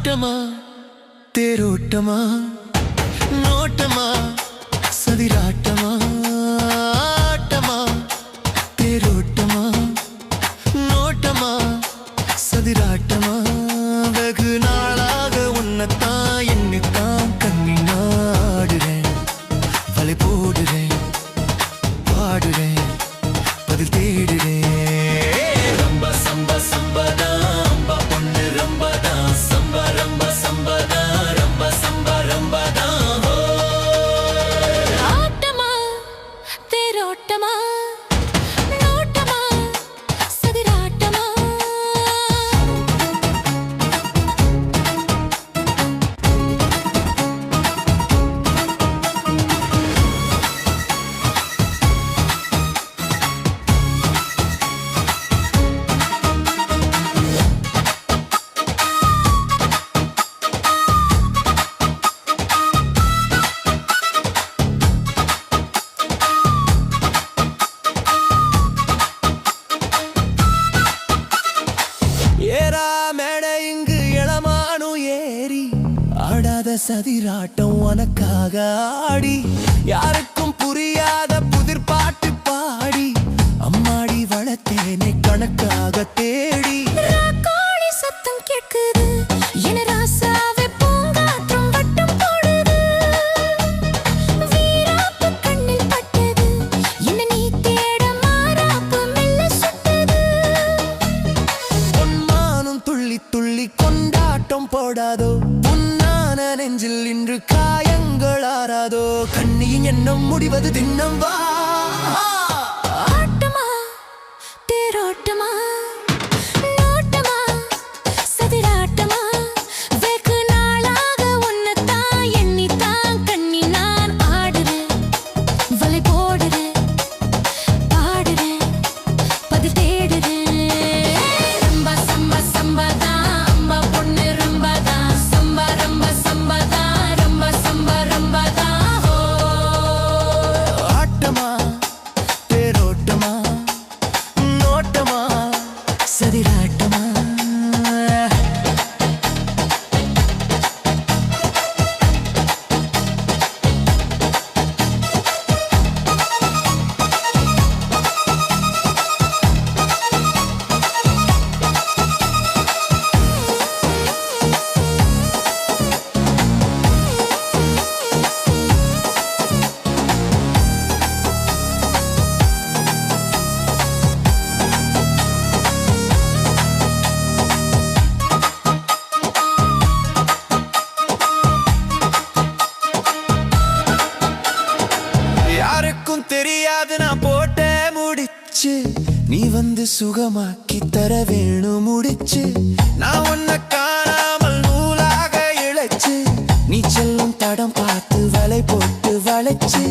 ஆட்டமா தேரோட்டமா? சதிராட்டம் உனக்காக ஆடி. யாருக்கும் புரியாத புதிர் பாட்டு பாடி. அம்மாடி வளர்த்தேனை கணக்காக தேடி. சத்தம் கேட்குது. என ராசாவே துள்ளி துள்ளி கொண்டாட்டம் போடாதோ புன்னான நெஞ்சில் இன்று காயங்கள் ஆறாதோ? கண்ணியின் எண்ணம் முடிவது தின்னம் வா. தெரியாது நான் போட்ட முடிச்சு. நீ வந்து சுகமாக்கி தர வேணும் முடிச்சு. நான் உன்னை காணாமல் நூலாக இழைச்சு. நீ செல்லும் தடம் பார்த்து வலை போட்டு வளைச்சு.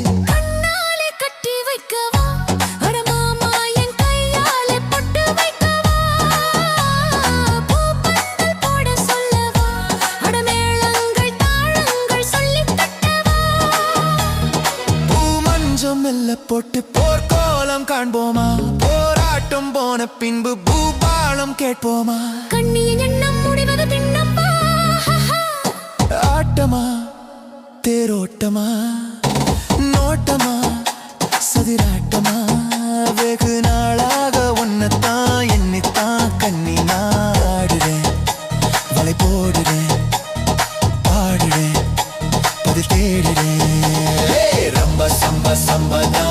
காண்போமா? போராட்டம் போன பின்பு பூபாலம் கேட்போமா? கண்ணியின் எண்ணம் முடிவது திண்ணம்மா ஆட்டமா? தேரோட்டமா? நோட்டமா? சதிராட்டமா? வெகு நாளாக உன்னைத்தான் என்னைத்தான் கண்ணி நாடுறேன் வலை போடுறேன் பாடுறேன் பதில் தேடுறேன் ரம்ப சம்ப சம்பதா.